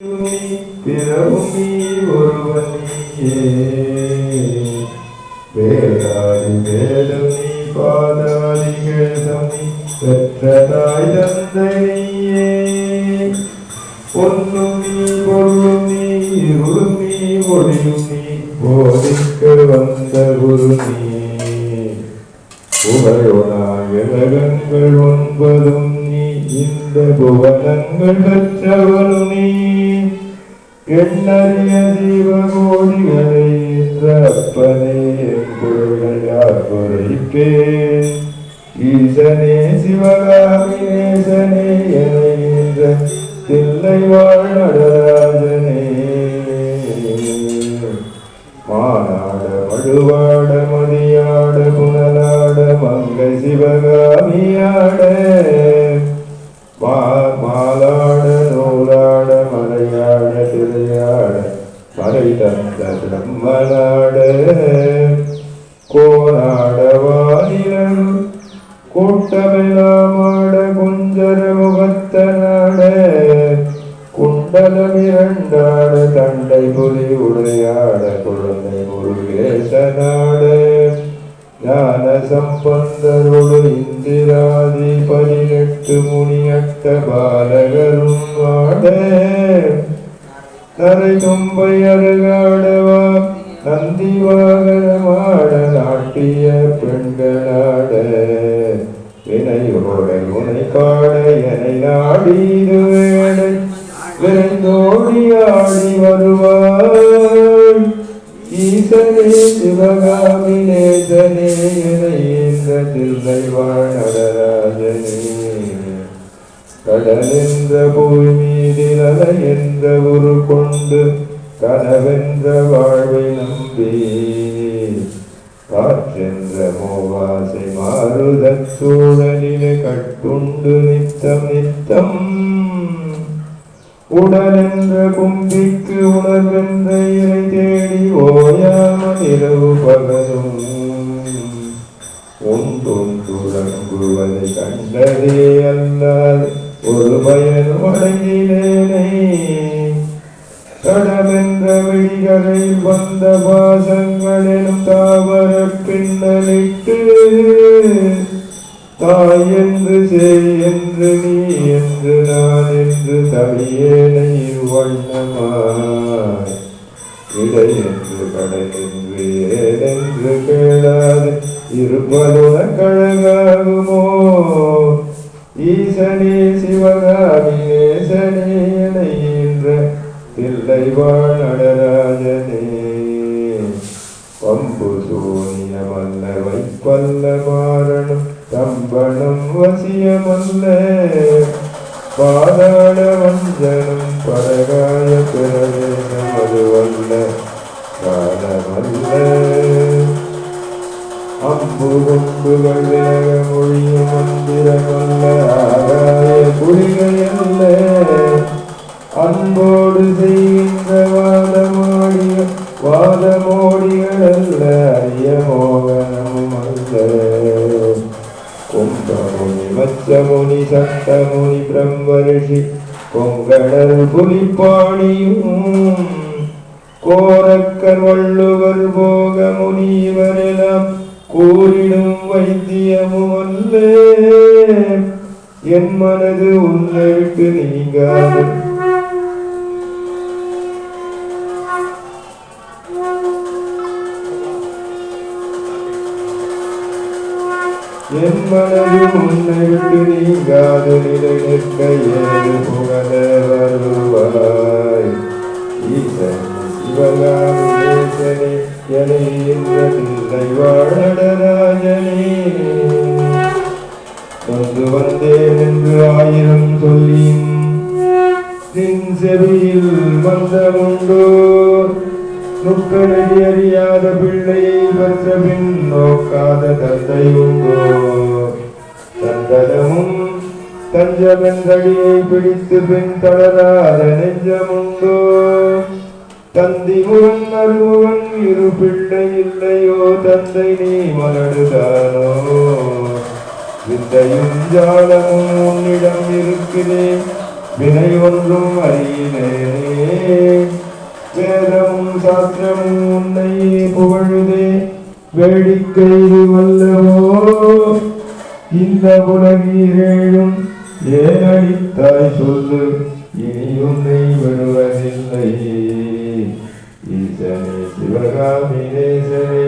பிறவும் நீ ஒருவன் வேதாதி வேதம் நீ பாதாதி கேதம் நீ பெற்றதாய் தந்தை நீயே பொன்னும் நீ பொருளும் நீ இருளும் நீ ஒளியும் நீ போதிக்க வந்த குரு நீ ஒன்பதும் இந்த புவனங்கள் பெற்றவனும் நீ எண்ணறிய ஜீவகோடிகளை என்ற அப்பனே என் பொருள்கள் குறைப்பேன் ஈசனே சிவகாமி என என்ற தில்லை வாழ்நடராஜனே மாநாட மானாட மழுவாட மதியாட புனலாட மங்கை சிவகாமியாட. மாலாட நூலாட மலையாட திரையாட மறை தந்த கோலாட வாயிலம் வானிலம் கூட்டமெல்லாமாட குஞ்சர முகத்தனாட குண்டலமிரண்டாட தண்டை புலி உடையாட குழந்தை முருகேசனாட ஞான சம்பந்தரோடு இந்திராதிபதி பதினெட்டு முனியட்ட பாலகரும் ஆட தரை தும்பை அருகாடவா நந்தி வாகனமாட நாட்டிய பெண்களாட வினையோட உனை பாட எனை நாடிது வேடை விரைந்தோடி ஆடி வருவாய் ஈசனே சிவகாமி நேசனே என இந்த தில்லை வாழ்நடராஜனே கடலென்ற போய் மீதில் அலை உரு கொண்டு கனவென்ற வாழ்வை நம்பி காற்றென்ற மோவாசை மாறுத சூழலிலே கட்டுண்டு நித்தம் நித்தம். உடலென்ற கும்பிக்கு உணர்வென்ற இறை தேடி ஓயாமல் இரவு பகலும் கடமென்ற விழிகளில் வந்த பாசங்களெனும் தாவர பின்னலிட்டு தாய் என்று செய் என்று நீ என்று நான் என்று தவியேனை வண்ணமாய் இடை என்று கடல் என்று ஏதென்று கேளாது இருப்பதுன கழகாகுமோ? ஈசனே சிவகாமி நேசனே தில்லை நடராஜனே பம்பு சூனியமல்ல வைப்பல்ல மாறணும் கம்பளம் வசியமல்ல. பாதாள வஞ்சனம் பரகாய பிறவேனம் அதுவல்ல காலமல்ல அம்பு கொம்புகள் விலக மொழியும் மந்திரமல்ல ஆகாய குளிகையல்ல அன்போடு செய்கின்ற வாதமாடிய வாதமோடிகள் அரிய மோகனமும் அல்ல கும்பமுனி மச்சமுனி சட்டமுனி பிரம்மரிஷி பொங்கடல் புலிப்பாணியும் கோரக்கர் வள்ளுவர் போக முனிவரெல்லாம் கூறிடும் வைத்தியமும் அல்ல. என் மனது உன்னை விட்டு நீங்காது. என் மனது உன்னை விட்டு நீங்காது நிலை நிற்க ஏது புகழ வருவாய்? ஈசன் சிவகாமி தில்லை வாழடராஜனே வந்து வந்தேன் என்று ஆயிரம் சொல்லியும் நின் செவியில் மந்தமுண்டோ நுட்களடி அறியாத பிள்ளையை பெற்ற பின் நோக்காத தந்தை உண்டோ? தந்தனமும் தஞ்சமென்றடியை பிடித்து பின் தளராத நெஞ்சமுண்டோ தந்தி முகன் அருவன் இரு பிள்ளை இல்லையோ? தந்தை நீ மலடுதானோ? வித்தையும் ஜாலமும் உன்னிடம் இருக்கிறேன். வினை ஒன்றும் அறியினேனே. வேதமும் சாஸ்திரமும் உன்னை புகழுதே வேடிக்கை வல்லவோ? இந்த உலகீரேழும் ஏனடித்தாய் சொல்லு இனி உன்னை விடுவதில்லை சிவகாமி நேசனே